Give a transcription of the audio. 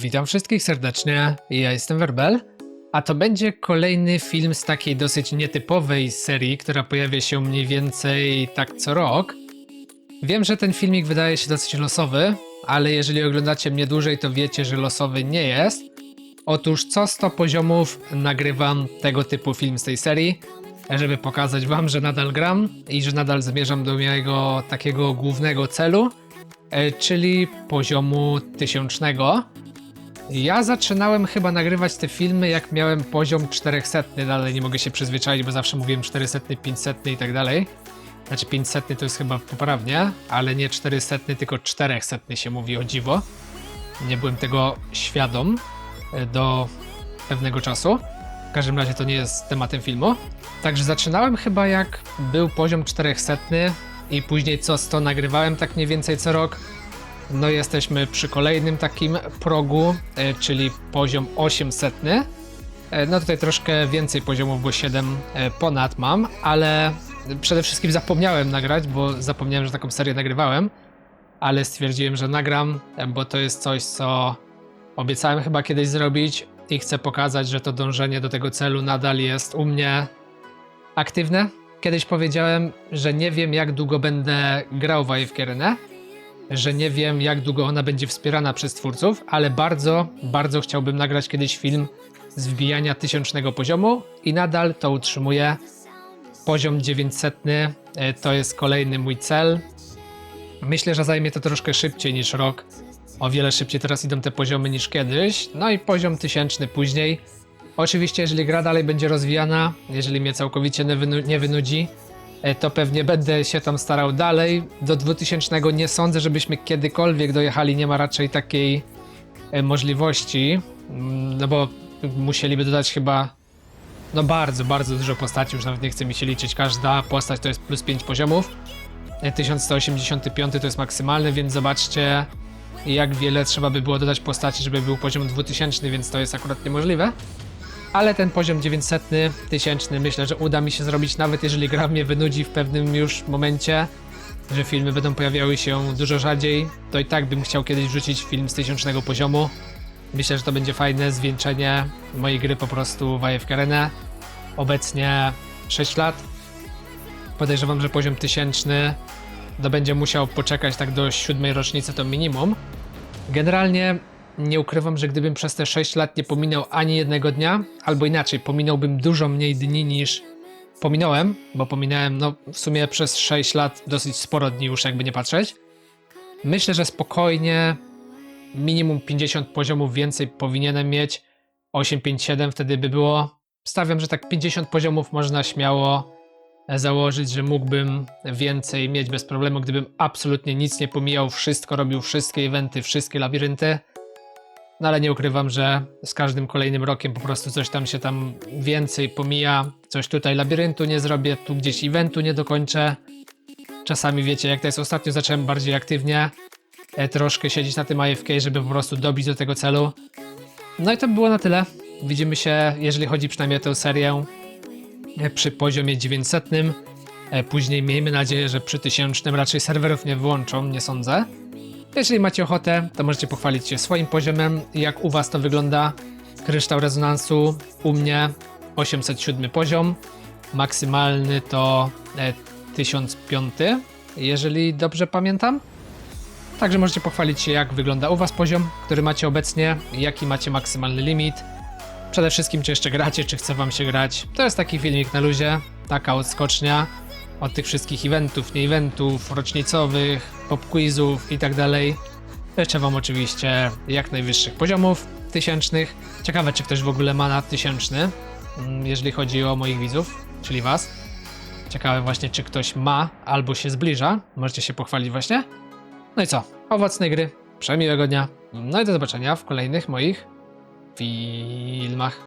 Witam wszystkich serdecznie, ja jestem Werbel, a to będzie kolejny film z takiej dosyć nietypowej serii, która pojawia się mniej więcej tak co rok. Wiem, że ten filmik wydaje się dosyć losowy, ale jeżeli oglądacie mnie dłużej, to wiecie, że losowy nie jest. Otóż co 100 poziomów nagrywam tego typu film z tej serii, żeby pokazać wam, że nadal gram i że nadal zmierzam do mojego takiego głównego celu, e, czyli poziomu tysiącznego. Ja zaczynałem chyba nagrywać te filmy, jak miałem poziom 400, dalej nie mogę się przyzwyczaić, bo zawsze mówiłem 400, 500 i tak dalej. Znaczy 500 to jest chyba poprawnie, ale nie 400, tylko 400 się mówi o dziwo. Nie byłem tego świadom e, do pewnego czasu. W każdym razie to nie jest tematem filmu. Także zaczynałem chyba jak był poziom 400 i później co 100 nagrywałem tak mniej więcej co rok. No jesteśmy przy kolejnym takim progu, e, czyli poziom 800. E, No tutaj troszkę więcej poziomów, bo 7 e, ponad mam, ale przede wszystkim zapomniałem nagrać, bo zapomniałem, że taką serię nagrywałem, ale stwierdziłem, że nagram, bo to jest coś, co obiecałem chyba kiedyś zrobić i chcę pokazać, że to dążenie do tego celu nadal jest u mnie aktywne. Kiedyś powiedziałem, że nie wiem jak długo będę grał w Arenę, że nie wiem, jak długo ona będzie wspierana przez twórców, ale bardzo, bardzo chciałbym nagrać kiedyś film z wbijania tysiącznego poziomu i nadal to utrzymuję. Poziom 900 e, to jest kolejny mój cel. Myślę, że zajmie to troszkę szybciej niż rok. O wiele szybciej teraz idą te poziomy niż kiedyś. No i poziom tysięczny później. Oczywiście, jeżeli gra dalej będzie rozwijana, jeżeli mnie całkowicie nie, wynu- nie wynudzi, to pewnie będę się tam starał dalej. Do 2000 nie sądzę, żebyśmy kiedykolwiek dojechali, nie ma raczej takiej e, możliwości, Mm, no bo musieliby dodać chyba no bardzo, bardzo dużo postaci, już nawet nie chce mi się liczyć, każda postać to jest plus 5 poziomów. E, 1185 to jest maksymalny, więc zobaczcie jak wiele trzeba by było dodać postaci, żeby był poziom 2000, więc to jest akurat niemożliwe ale ten poziom 900, 1000 myślę, że uda mi się zrobić, nawet jeżeli gra mnie wynudzi w pewnym już momencie, że filmy będą pojawiały się dużo rzadziej, to i tak bym chciał kiedyś wrzucić film z 1000 poziomu. Myślę, że to będzie fajne zwieńczenie mojej gry po prostu w AFK. Obecnie 6 lat. Podejrzewam, że poziom 1000 to będzie musiał poczekać tak do siódmej rocznicy to minimum. Generalnie nie ukrywam, że gdybym przez te 6 lat nie pominął ani jednego dnia, albo inaczej, pominąłbym dużo mniej dni niż pominąłem, bo pominąłem no, w sumie przez 6 lat dosyć sporo dni już jakby nie patrzeć. Myślę, że spokojnie minimum 50 poziomów więcej powinienem mieć. 857 wtedy by było. Stawiam, że tak 50 poziomów można śmiało założyć, że mógłbym więcej mieć bez problemu, gdybym absolutnie nic nie pomijał, wszystko robił, wszystkie eventy, wszystkie labirynty. No ale nie ukrywam, że z każdym kolejnym rokiem po prostu coś tam się tam więcej pomija. Coś tutaj labiryntu nie zrobię, tu gdzieś eventu nie dokończę. Czasami wiecie, jak to jest ostatnio, zacząłem bardziej aktywnie e, troszkę siedzieć na tym AFK, żeby po prostu dobić do tego celu. No i to by było na tyle. Widzimy się, jeżeli chodzi przynajmniej o tę serię, e, przy poziomie 900. E, Później miejmy nadzieję, że przy 1000 raczej serwerów nie wyłączą, nie sądzę. Jeżeli macie ochotę, to możecie pochwalić się swoim poziomem, jak u Was to wygląda. Kryształ rezonansu u mnie 807 poziom, maksymalny to e, 1005, jeżeli dobrze pamiętam. Także możecie pochwalić się, jak wygląda u Was poziom, który macie obecnie, jaki macie maksymalny limit. Przede wszystkim, czy jeszcze gracie, czy chce Wam się grać. To jest taki filmik na luzie, taka odskocznia od tych wszystkich eventów, nie eventów, rocznicowych, pop quizów i tak dalej. Życzę Wam oczywiście jak najwyższych poziomów tysięcznych. Ciekawe, czy ktoś w ogóle ma na tysięczny, mm, jeżeli chodzi o moich widzów, czyli Was. Ciekawe właśnie, czy ktoś ma albo się zbliża. Możecie się pochwalić właśnie. No i co? Owocnej gry, przemiłego dnia. No i do zobaczenia w kolejnych moich filmach.